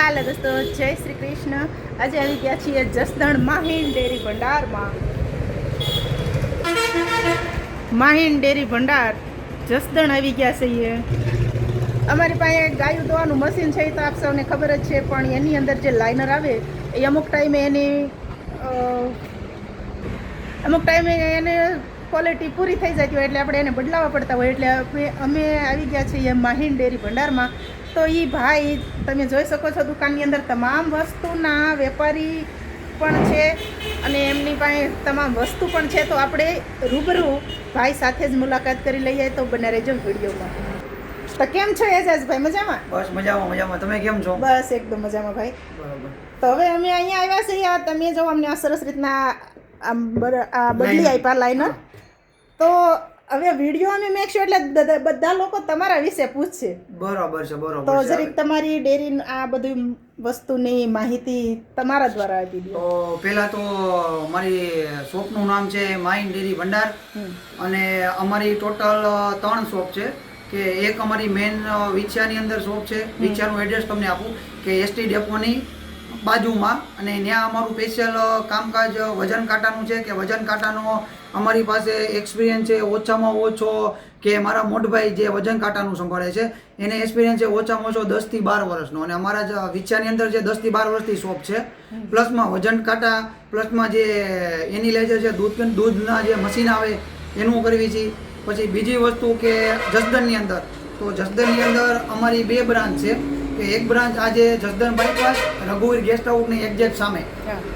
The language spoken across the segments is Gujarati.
હાલો દોસ્તો, જય શ્રી કૃષ્ણ. આજે આવી ગયા છીએ જસદણ માહિન ડેરી ભંડારમાં. માહિન ડેરી ભંડાર, જસદણ આવી ગયા છીએ અમારી પાસે ગાયું દોવાનું મશીન છે એ તો આપ સૌને ખબર જ છે, પણ એની અંદર જે લાઇનર આવે, એ અમુક ટાઈમે એની અમુક ટાઈમે એને ક્વોલિટી પૂરી થઈ જતી હોય એટલે આપણે એને બદલાવવા પડતા હોય. એટલે અમે આવી ગયા છીએ માહિન ડેરી ભંડારમાં. તો એ ભાઈ તમે જોઈ શકો છો દુકાનની અંદર તમામ વસ્તુના વેપારી પણ છે અને એમની પાસે તમામ વસ્તુ પણ છે. તો આપણે રૂબરૂ ભાઈ સાથે જ મુલાકાત કરી લઈએ તો બને રહેજો વિડીયોમાં. તો કેમ છો એજાજભાઈ મજામાં? બસ મજામાં મજામાં. તમે કેમ છો? બસ એકદમ મજામાં ભાઈ. બરાબર. તો હવે અમે અહીંયા આવ્યા છીએ. તમે જો અમને આ સરસ રીતના આમ બર- આ બદલી. આપ્યા લાઈનર તો હવે વીડિયો અમે મેકશું એટલે બધા લોકો તમારા વિશે પૂછશે. બરોબર છે તો બરોબર છે. જરીક તમારી ડેરી આ બધી વસ્તુની માહિતી તમારા દ્વારા આપી દો. તો પહેલા તો મારી શોપનું નામ છે માઇન ડેરી ભંડાર અને અમારી ટોટલ ત્રણ શોપ છે કે એક અમારી મેન વિછિયાની અંદર શોપ છે. વિછિયાનું એડ્રેસ તમને આપું કે એસટી ડેપોની બાજુમાં. અને ત્યાં અમારું સ્પેશિયલ કામકાજ વજન કાંટાનું છે કે વજન કાંટાનો અમારી પાસે એક્સપિરિયન્સ છે ઓછામાં ઓછો કે મારા મોટભાઈ જે વજન કાંટાનું સંભાળે છે એને એક્સપિરિયન્સ છે ઓછામાં ઓછો દસથી બાર વર્ષનો. અને અમારા જ વિચારની અંદર જે દસથી બાર વર્ષથી શોપ છે પ્લસમાં વજન કાંટા પ્લસમાં જે એની લેજર છે દૂધ દૂધના જે મશીન આવે એનું કરવી છે પછી બીજી વસ્તુ કે જસદનની અંદર. તો જસદનની અંદર અમારી બે બ્રાન્ચ છે. કે એક બ્રાન્ચ આજે જસદન બાયપાસ રઘુવીર ગેસ્ટ હાઉસની એક્ઝેક્ટ સામે.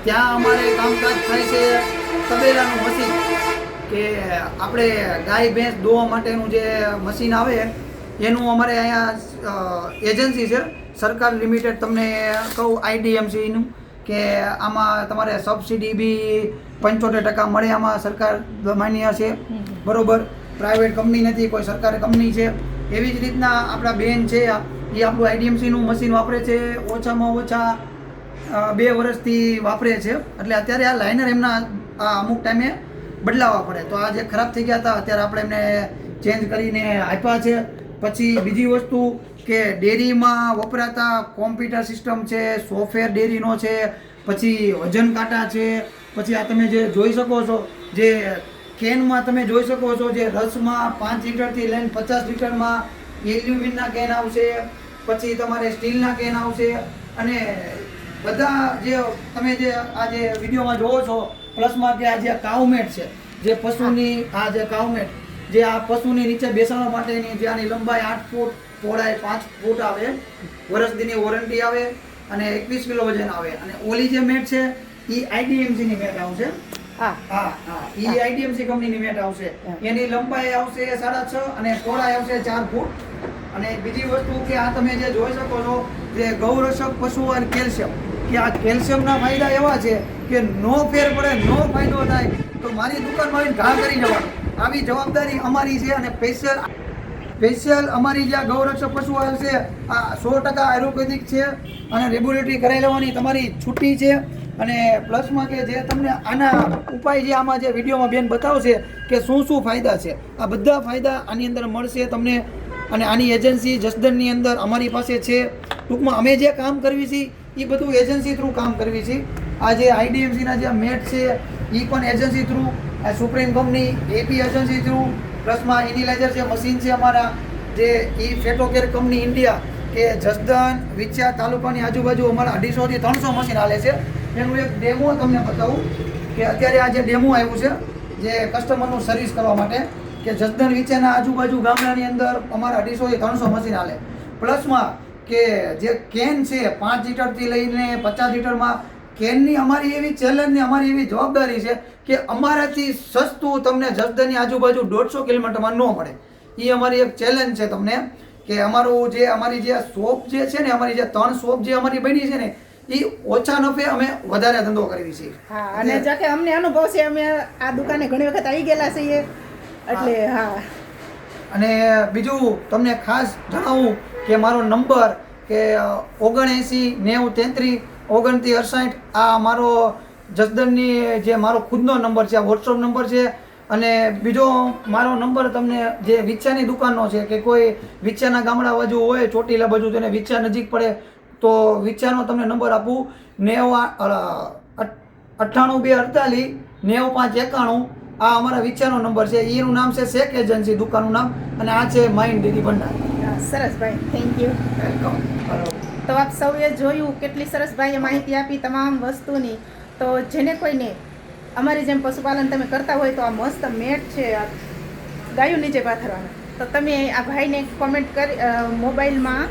ત્યાં અમારે કામકાજ થાય છે તબેલાનું મશીન કે આપણે ગાય ભેંસ દોવા માટેનું જે મશીન આવે એનું અમારે અહીંયા એજન્સી છે સરકાર લિમિટેડ તમને કહું આઈડીએમસીનું કે આમાં તમારે સબસિડી બી પંચોતેર ટકા મળે આમાં સરકાર માન્ય છે. બરોબર. પ્રાઇવેટ કંપની નથી કોઈ સરકારી કંપની છે. એવી જ રીતના આપણા બેન છે, એ આપણું આઈડીએમસીનું મશીન વાપરે છે, ઓછામાં ઓછા બે વર્ષથી વાપરે છે. એટલે અત્યારે આ લાઇનર એમના આ અમુક ટાઈમે બદલાવવા પડે. તો આ જે ખરાબ થઈ ગયા હતા, અત્યારે આપણે એમને ચેન્જ કરીને આપ્યા છે. પછી બીજી વસ્તુ કે ડેરીમાં વપરાતા કોમ્પ્યુટર સિસ્ટમ છે, સોફ્ટવેર ડેરીનો છે, પછી વજન કાંટા છે. પછી આ તમે જે જોઈ શકો છો, જે કેનમાં તમે જોઈ શકો છો જે રસમાં પાંચ લીટરથી લઈને પચાસ લીટરમાં એલ્યુમિનના કેન આવશે પછી તમારે સ્ટીલના કેન આવશે અને બધા જે તમે જે આ જે વિડીયોમાં જોવો છો પ્લસમાં કે આ જે કાઉમેટ છે જે પશુની આ જે કાઉમેટ જે આ પશુની નીચે બેસાડવા માટેની જે આની લંબાઈ આઠ ફૂટ પહોળાઈ પાંચ ફૂટ આવે વર્ષ દીની વોરંટી આવે અને એકવીસ કિલો વજન આવે. અને ઓલી જે મેટ છે એ આઈડીએમસીની મેટ આવશે. હા. હા ઈ આઈડીએમસી કંપનીની મેટ આવશે. એની લંબાઈ આવશે સાડા છ અને પહોળાઈ આવશે ચાર ફૂટ. અને બીજી વસ્તુ કે આ તમે જે જોઈ શકો છો જે ગૌરક્ષક પશુ અને કેલ્શિયમ. કે આ કેલ્શિયમના ફાયદા એવા છે કે નો ફેર પડે નો ફાયદો થાય તો મારી દુકાનમાં આવીને ઘા કરી જવાનું. આવી જવાબદારી અમારી છે અને સ્પેશિયલ સ્પેશિયલ અમારી જે ગૌરક્ષક પશુ છે, આ સો ટકા આયુર્વેદિક છે અને રેગ્યુલેટરી કરાવી લેવાની તમારી છૂટી છે. અને પ્લસમાં કે જે તમને આના ઉપાય જે આમાં જે વિડીયોમાં બેન બતાવશે કે શું શું ફાયદા છે. આ બધા ફાયદા આની અંદર મળશે તમને અને આની એજન્સી જસદનની અંદર અમારી પાસે છે. ટૂંકમાં અમે જે કામ કરવી છીએ એ બધું એજન્સી થ્રુ કામ કરવી છીએ આ જે આઈડીએમસીના જે મેટ છે એ પણ એજન્સી થ્રુ આ supreme company AP agency through પ્લસમાં ઇનિલાઇઝર જે મશીન છે અમારા જે ઈ ફેટોકેર કંપની ઇન્ડિયા, કે જસદન વિચ્યા તાલુકાની આજુબાજુ અમારા અઢીસોથી ત્રણસો મશીન હાલે છે. એનું એક ડેમો તમને બતાવું, કે અત્યારે આ જે ડેમો આવ્યું છે, જે કસ્ટમરનું સર્વિસ કરવા માટે, કે જસદન વિછ્યાના આજુબાજુ ગામડાની અંદર અમારા અઢીસોથી ત્રણસો મશીન હાલે. પ્લસમાં કે જે કેન છે, પાંચ લીટરથી લઈને પચાસ લીટરમાં કેનની અમારી એવી ચેલેન્જની અમારી એવી જવાબદારી છે કે અમારાથી સસ્તું તમને જસદનની આજુબાજુ દોઢસો કિલોમીટરમાં ન મળે. એ અમારી એક ચેલેન્જ છે તમને કે અમારું જે અમારી જે શોપ જે છે ને અમારી જે ત્રણ શોપ જે અમારી બની છે ને એ ઓછા નફે અમે વધારે ધંધો કરીએ છીએ. હા અને જો કે અમને અનુભવ છે અમે આ દુકાને ઘણી વખત આવી ગયેલા છીએ. એટલે હા. અને બીજું તમને ખાસ જણાવું કે મારો નંબર કે ઓગણએંસી નેવું તેત્રીસ ઓગણત્રીસ અડસાઠ આ મારો જસદનની જે મારો ખુદનો નંબર છે આ વોટ્સઅપ નંબર છે. અને બીજો મારો નંબર તમને જે વિચ્છાની દુકાનનો છે કે કોઈ વિચ્છાના ગામડા બાજુ હોય ચોટીલા બાજુ તેને વિચ્છા નજીક પડે તો વિચારનો તમને નંબર આપું. નેવું અઠ્ઠાણું બે અડતાલીસ નેવું પાંચ એકાણું. આ અમારા વિચારનો નંબર છે. એનું નામ છે શેખ એજન્સી દુકાનનું નામ અને આ છે માઇન્ડ દીદી ભંડાર. સરસ ભાઈ થેન્ક યુ વેલકમ તો આપ સૌએ જોયું કેટલી સરસ ભાઈએ માહિતી આપી તમામ વસ્તુની. તો જેને કોઈને અમારી જેમ પશુપાલન તમે કરતા હોય તો આ મસ્ત મેટ છે ગાયું નીચે પાથરવાનું. તો તમે આ ભાઈને કોમેન્ટ કરી મોબાઈલમાં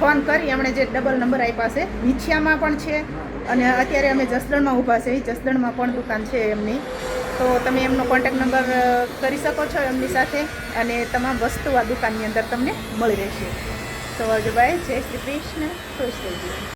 ફોન કરી, એમણે જે ડબલ નંબર આપ્યા છે વિછિયામાં પણ છે અને અત્યારે અમે જસદણમાં ઊભા છે, જસદણમાં પણ દુકાન છે એમની. તો તમે એમનો કોન્ટેક્ટ નંબર કરી શકો છો એમની સાથે અને તમામ વસ્તુ આ દુકાનની અંદર તમને મળી રહેશે. તો ભાઈ જય શ્રી કૃષ્ણ ખુશ રહેજો